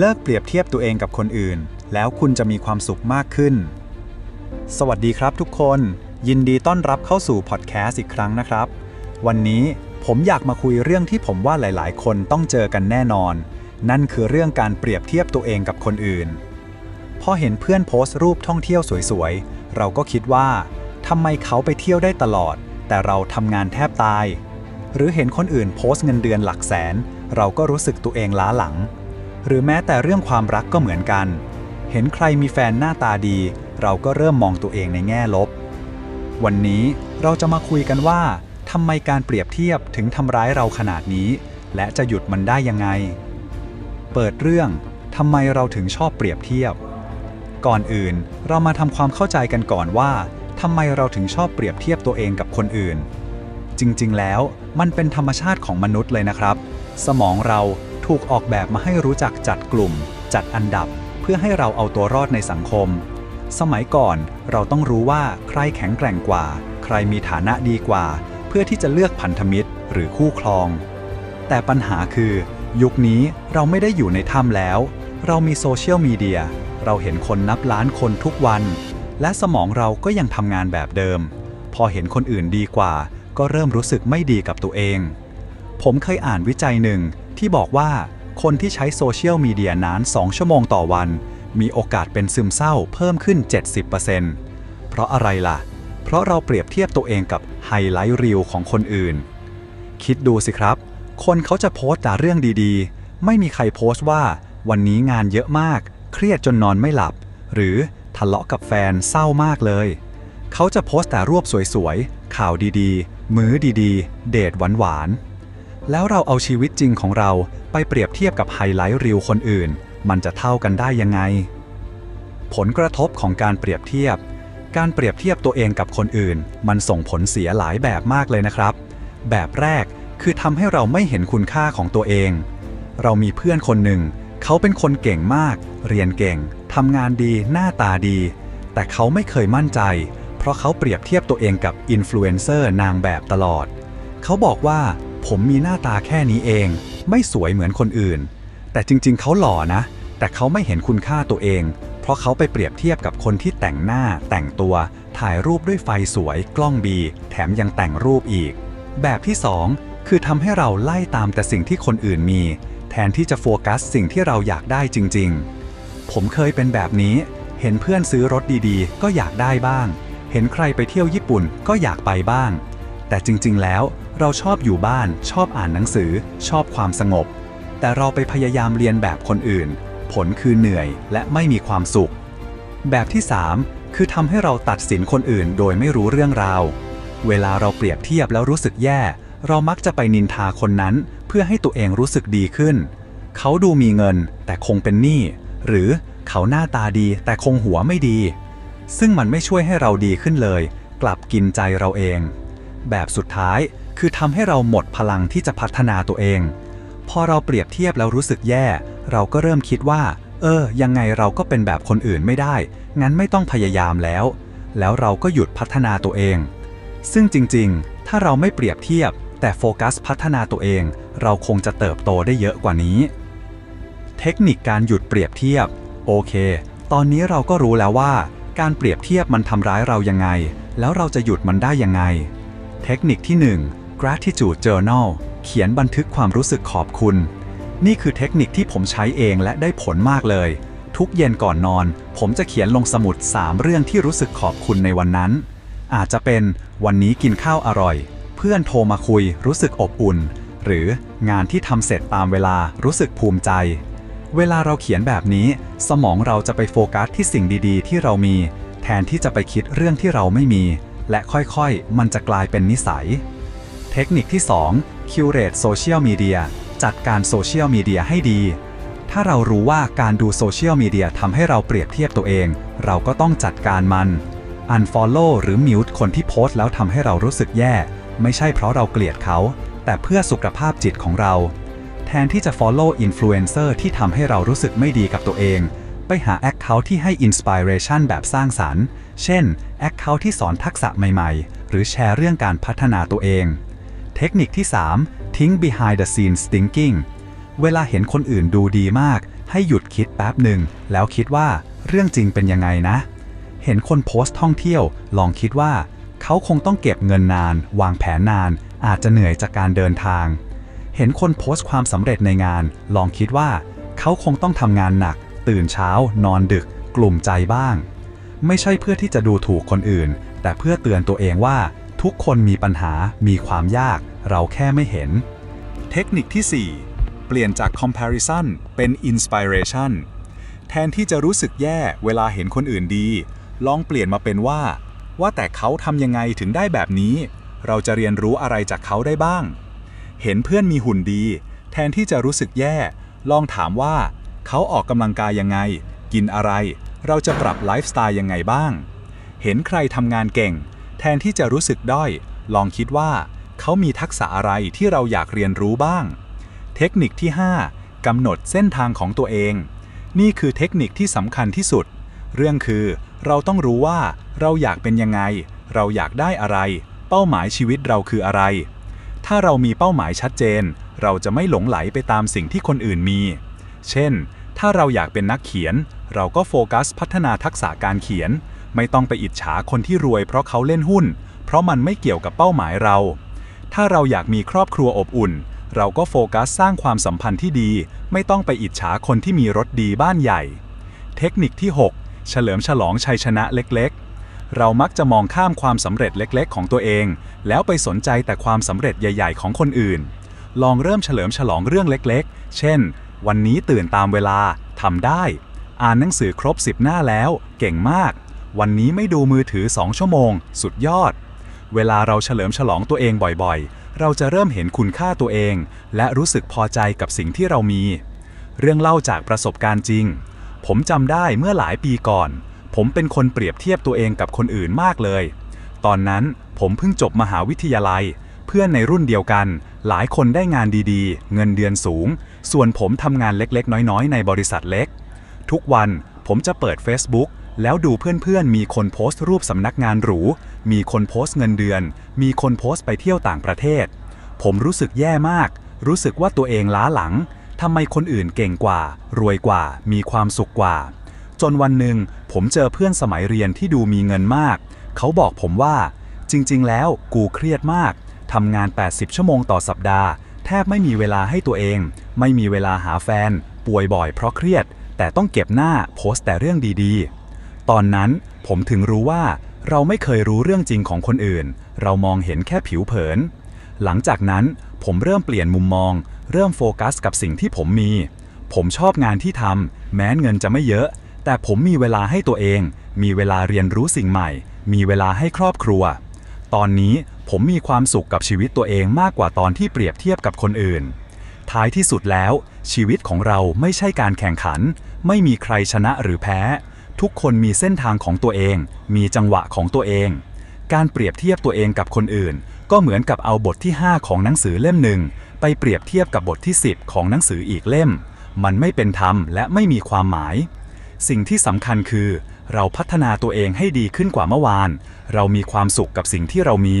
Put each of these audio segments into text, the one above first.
เลิกเปรียบเทียบตัวเองกับคนอื่น แล้วคุณจะมีความสุขมากขึ้น สวัสดีครับทุกคน ยินดีต้อนรับเข้าสู่พอดแคสต์อีกครั้งนะครับ วันนี้ผมอยากมาคุยเรื่องที่ผมว่าหลาย ๆ คนต้องเจอกันแน่นอน นั่นคือเรื่องการเปรียบเทียบตัวเองกับคนอื่น พอเห็นเพื่อนโพสต์รูปท่องเที่ยวสวย ๆ เราก็คิดว่าทำไมเขาไปเที่ยวได้ตลอด แต่เราทำงานแทบตาย หรือเห็นคนอื่นโพสต์เงินเดือนหลักแสน เราก็รู้สึกตัวเองล้าหลัง หรือแม้แต่เรื่องความรักก็เหมือนกัน เห็นใครมีแฟนหน้าตาดี เราก็เริ่มมองตัวเองในแง่ลบ วันนี้เราจะมาคุยกันว่าทำไมการเปรียบเทียบถึงทำร้ายเราขนาดนี้ และจะหยุดมันได้ยังไง เปิดเรื่องทำไมเราถึงชอบเปรียบเทียบ ก่อนอื่นเรามาทำความเข้าใจกันก่อนว่าทำไมเราถึงชอบเปรียบเทียบตัวเองกับคนอื่น จริงๆ แล้วมันเป็นธรรมชาติของมนุษย์เลยนะครับ สมองเรา ถูกออกแบบมาให้รู้จักจัดกลุ่ม จัดอันดับ เพื่อให้เราเอาตัวรอดในสังคม สมัยก่อนเราต้องรู้ว่าใครแข็งแกร่งกว่า ใครมีฐานะดีกว่า เพื่อที่จะเลือกพันธมิตรหรือคู่ครอง แต่ปัญหาคือ ยุคนี้เราไม่ได้อยู่ในถ้ำแล้ว เรามีโซเชียลมีเดียเราเห็นคนนับล้านคนทุกวัน และสมองเราก็ยังทำงานแบบเดิม พอเห็นคนอื่นดีกว่า ก็เริ่มรู้สึกไม่ดีกับตัวเอง ผมเคยอ่านวิจัยหนึ่ง ที่บอกว่าคนที่ใช้โซเชียลมีเดียนาน 2 ชั่วโมงต่อวัน มีโอกาสเป็นซึมเศร้าเพิ่มขึ้น 70%เพราะอะไรล่ะ เพราะเราเปรียบเทียบตัวเองกับไฮไลท์รีลของคนอื่น คิดดูสิครับ คนเขาจะโพสต์แต่เรื่องดีๆ ไม่มีใครโพสต์ว่า วันนี้งานเยอะมาก เครียดจนนอนไม่หลับ หรือทะเลาะกับแฟนเศร้ามากเลย เขาจะโพสต์แต่รูปสวยๆ ข่าวดีๆ มื้อดีๆ เดทหวานๆ แล้วเราเอาชีวิตจริงของเราไปเปรียบเทียบกับไฮไลท์รีลคนอื่น มันจะเท่ากันได้ยังไง ผลกระทบของการเปรียบเทียบ การเปรียบเทียบตัวเองกับคนอื่น มันส่งผลเสียหลายแบบมากเลยนะครับ แบบแรกคือทำให้เราไม่เห็นคุณค่าของตัวเอง เรามีเพื่อนคนหนึ่ง เขาเป็นคนเก่งมาก เรียนเก่งทำงานดีหน้าตาดี แต่เขาไม่เคยมั่นใจ เพราะเขาเปรียบเทียบตัวเองกับอินฟลูเอนเซอร์นางแบบตลอด เขาบอกว่า ผมมีหน้าตาแค่นี้เอง ไม่สวยเหมือนคนอื่น แต่จริงๆ เขาหล่อนะ แต่เขาไม่เห็นคุณค่าตัวเอง เพราะเขาไปเปรียบเทียบกับคนที่แต่งหน้า แต่งตัว ถ่ายรูปด้วยไฟสวย กล้องดีแถมยังแต่งรูปอีก แบบที่ 2 คือทำให้เราไล่ตามแต่สิ่งที่คนอื่นมี แทนที่จะโฟกัสสิ่งที่เราอยากได้จริง ๆ ผมเคยเป็นแบบนี้ เห็นเพื่อนซื้อรถดีๆ ก็อยากได้บ้าง เห็นใครไปเที่ยวญี่ปุ่นก็อยากไปบ้าง แต่จริงๆ แล้วเราชอบอยู่บ้าน ชอบอ่านหนังสือ ชอบความสงบ แต่เราไปพยายามเรียนแบบคนอื่น ผลคือเหนื่อยและไม่มีความสุข แบบที่ 3 คือทำให้เราตัดสินคนอื่นโดยไม่รู้เรื่องราว เวลาเราเปรียบเทียบแล้วรู้สึกแย่ เรามักจะไปนินทาคนนั้น เพื่อให้ตัวเองรู้สึกดีขึ้น เขาดูมีเงิน แต่คงเป็นหนี้หรือเขาหน้าตาดีแต่คงหัวไม่ดี ซึ่งมันไม่ช่วยให้เราดีขึ้นเลย กลับกินใจเราเอง แบบสุดท้าย คือทำให้เราหมดพลังที่จะพัฒนาตัวเอง พอเราเปรียบเทียบแล้วรู้สึกแย่ เราก็เริ่มคิดว่า เออ ยังไงเราก็เป็นแบบคนอื่นไม่ได้ งั้นไม่ต้องพยายามแล้ว แล้วเราก็หยุดพัฒนาตัวเอง ซึ่งจริงๆ ถ้าเราไม่เปรียบเทียบ แต่โฟกัสพัฒนาตัวเอง เราคงจะเติบโตได้เยอะกว่านี้ เทคนิคการหยุดเปรียบเทียบ โอเค ตอนนี้เราก็รู้แล้วว่า การเปรียบเทียบมันทำร้ายเรายังไงแล้วเราจะหยุดมันได้ยังไง เทคนิคที่ 1 gratitude journal เขียนบันทึกความรู้สึกขอบคุณ นี่คือเทคนิคที่ผมใช้เองและได้ผลมากเลย ทุกเย็นก่อนนอน ผมจะเขียนลงสมุด 3 เรื่องที่รู้สึกขอบคุณในวันนั้น อาจจะเป็นวันนี้กินข้าวอร่อย เพื่อนโทรมาคุยรู้สึกอบอุ่น หรืองานที่ทำเสร็จตามเวลารู้สึกภูมิใจ เวลาเราเขียนแบบนี้ สมองเราจะไปโฟกัสที่สิ่งดีๆ ที่เรามี แทนที่จะไปคิดเรื่องที่เราไม่มี และค่อยๆ มันจะกลายเป็นนิสัย เทคนิคที่ 2 curate social media จัดการโซเชียลมีเดียให้ดี ถ้าเรารู้ว่าการดูโซเชียลมีเดียทำให้เราเปรียบเทียบตัวเอง เราก็ต้องจัดการมัน unfollow หรือ mute คนที่โพสต์แล้วทำให้เรารู้สึกแย่ ไม่ใช่เพราะเราเกลียดเขา แต่เพื่อสุขภาพจิตของเรา แทนที่จะ follow influencer ที่ทำให้เรารู้สึกไม่ดีกับตัวเอง ไปหา Account ที่ให้ inspiration แบบสร้างสรรค์ เช่น Account ที่สอนทักษะใหม่ๆ หรือแชร์เรื่องการพัฒนาตัวเอง เทคนิคที่ 3 ทิ้ง behind the scenes thinking เวลาเห็นคนอื่นดูดีมาก ให้หยุดคิดแป๊บหนึ่ง แล้วคิดว่าเรื่องจริงเป็นยังไงนะ เห็นคนโพสต์ท่องเที่ยว ลองคิดว่า เขาคงต้องเก็บเงินนาน วางแผนนาน อาจจะเหนื่อยจากการเดินทาง เห็นคนโพสต์ความสำเร็จในงาน ลองคิดว่า เขาคงต้องทำงานหนัก ตื่นเช้า นอนดึก กลุ่มใจบ้าง ไม่ใช่เพื่อที่จะดูถูกคนอื่น แต่เพื่อเตือนตัวเองว่า ทุกคนมีปัญหามีความยาก เราแค่ไม่เห็น เทคนิคที่ 4 เปลี่ยนจาก comparison เป็น inspiration แทนที่จะรู้สึกแย่เวลาเห็นคนอื่นดี ลองเปลี่ยนมาเป็นว่า ว่าแต่เขาทำยังไงถึงได้แบบนี้ เราจะเรียนรู้อะไรจากเขาได้บ้าง เห็นเพื่อนมีหุ่นดี แทนที่จะรู้สึกแย่ ลองถามว่า เขาออกกำลังกายยังไง กินอะไร เราจะปรับไลฟ์สไตล์ยังไงบ้าง เห็นใครทำงานเก่ง แทนที่จะรู้สึกด้อย ลองคิดว่า เขามีทักษะอะไรที่เราอยากเรียนรู้บ้าง เทคนิคที่5กำหนดเส้นทางของตัวเอง นี่คือเทคนิคที่สำคัญที่สุด เรื่องคือ เราต้องรู้ว่า เราอยากเป็นยังไง เราอยากได้อะไร เป้าหมายชีวิตเราคืออะไร ถ้าเรามีเป้าหมายชัดเจน เราจะไม่หลงไหลไปตามสิ่งที่คนอื่นมี เช่น ถ้าเราอยากเป็นนักเขียน เราก็โฟกัสพัฒนาทักษะการเขียน ไม่ต้องไปอิจฉาคนที่รวยเพราะเขาเล่นหุ้น เพราะมันไม่เกี่ยวกับเป้าหมายเรา ถ้าเราอยากมีครอบครัวอบอุ่น เราก็โฟกัสสร้างความสัมพันธ์ที่ดี ไม่ต้องไปอิจฉาคนที่มีรถดีบ้านใหญ่ เทคนิคที่ 6 เฉลิมฉลองชัยชนะเล็กๆ เรามักจะมองข้ามความสำเร็จเล็ก ๆ ของตัวเอง แล้วไปสนใจแต่ความสำเร็จใหญ่ ๆ ของคนอื่น ลองเริ่มเฉลิมฉลองเรื่องเล็ก ๆ เช่น วันนี้ตื่นตามเวลาทำได้ อ่านหนังสือครบ 10 หน้าแล้ว เก่งมาก วันนี้ไม่ดูมือถือ 2 ชั่วโมง สุดยอด เวลาเราเฉลิมฉลองตัวเองบ่อยๆ เราจะเริ่มเห็นคุณค่าตัวเอง และรู้สึกพอใจกับสิ่งที่เรามี เรื่องเล่าจากประสบการณ์จริง ผมจำได้เมื่อหลายปีก่อน ผมเป็นคนเปรียบเทียบตัวเองกับคนอื่นมากเลย ตอนนั้นผมเพิ่งจบมหาวิทยาลัย เพื่อนในรุ่นเดียวกัน หลายคนได้งานดีๆ เงินเดือนสูง ส่วนผมทำงานเล็กๆ น้อยๆ ในบริษัทเล็ก ทุกวันผมจะเปิด Facebook แล้วดูเพื่อนๆ มีคนโพสต์รูปสำนักงานหรู มีคนโพสต์เงินเดือน มีคนโพสต์ไปเที่ยวต่างประเทศ ผมรู้สึกแย่มาก รู้สึกว่าตัวเองล้าหลัง ทำไมคนอื่นเก่งกว่า รวยกว่า มีความสุขกว่า จนวันหนึ่งผมเจอเพื่อนสมัยเรียนที่ดูมีเงินมาก เขาบอกผมว่า จริง ๆ แล้วกูเครียดมาก ทำงาน 80 ชั่วโมงต่อสัปดาห์ แทบไม่มีเวลาให้ตัวเอง ไม่มีเวลาหาแฟน ป่วยบ่อยเพราะเครียด แต่ต้องเก็บหน้าโพสต์แต่เรื่องดีๆ ตอนนั้นผมถึงรู้ว่า เราไม่เคยรู้เรื่องจริงของคนอื่น เรามองเห็นแค่ผิวเผิน หลังจากนั้นผมเริ่มเปลี่ยนมุมมอง เริ่มโฟกัสกับสิ่งที่ผมมี ผมชอบงานที่ทำแม้เงินจะไม่เยอะ แต่ผมมีเวลาให้ตัวเอง มีเวลาเรียนรู้สิ่งใหม่ มีเวลาให้ครอบครัว ตอนนี้ ผมมีความสุขกับชีวิตตัวเองมากกว่าตอนที่เปรียบเทียบกับคนอื่น ท้ายที่สุดแล้ว ชีวิตของเราไม่ใช่การแข่งขัน ไม่มีใครชนะหรือแพ้ ทุกคนมีเส้นทางของตัวเอง มีจังหวะของตัวเอง การเปรียบเทียบตัวเองกับคนอื่น ก็เหมือนกับเอาบทที่ 5 ของหนังสือเล่มหนึ่งไปเปรียบเทียบกับบทที่ 10 ของหนังสืออีกเล่ม มันไม่เป็นธรรมและไม่มีความหมาย สิ่งที่สำคัญคือ เราพัฒนาตัวเองให้ดีขึ้นกว่าเมื่อวาน เรามีความสุขกับสิ่งที่เรามี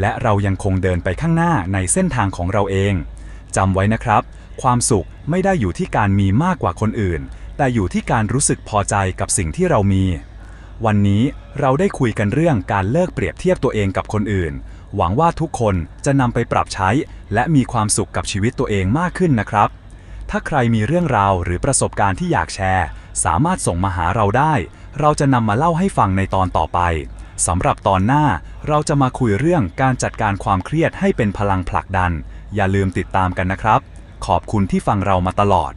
และเรายังคงเดินไปข้างหน้าในเส้นทางของเราเองจำไว้นะครับ ความสุขไม่ได้อยู่ที่การมีมากกว่าคนอื่น แต่อยู่ที่การรู้สึกพอใจกับสิ่งที่เรามี วันนี้เราได้คุยกันเรื่องการเลิกเปรียบเทียบตัวเองกับคนอื่น หวังว่าทุกคนจะนำไปปรับใช้ และมีความสุขกับชีวิตตัวเองมากขึ้นนะครับ ถ้าใครมีเรื่องราวหรือประสบการณ์ที่อยากแชร์ สามารถส่งมาหาเราได้ เราจะนำมาเล่าให้ฟังในตอนต่อไป สำหรับตอนหน้าเราจะมาคุยเรื่องการจัดการความเครียดให้เป็นพลังผลักดัน อย่าลืมติดตามกันนะครับ ขอบคุณที่ฟังเรามาตลอด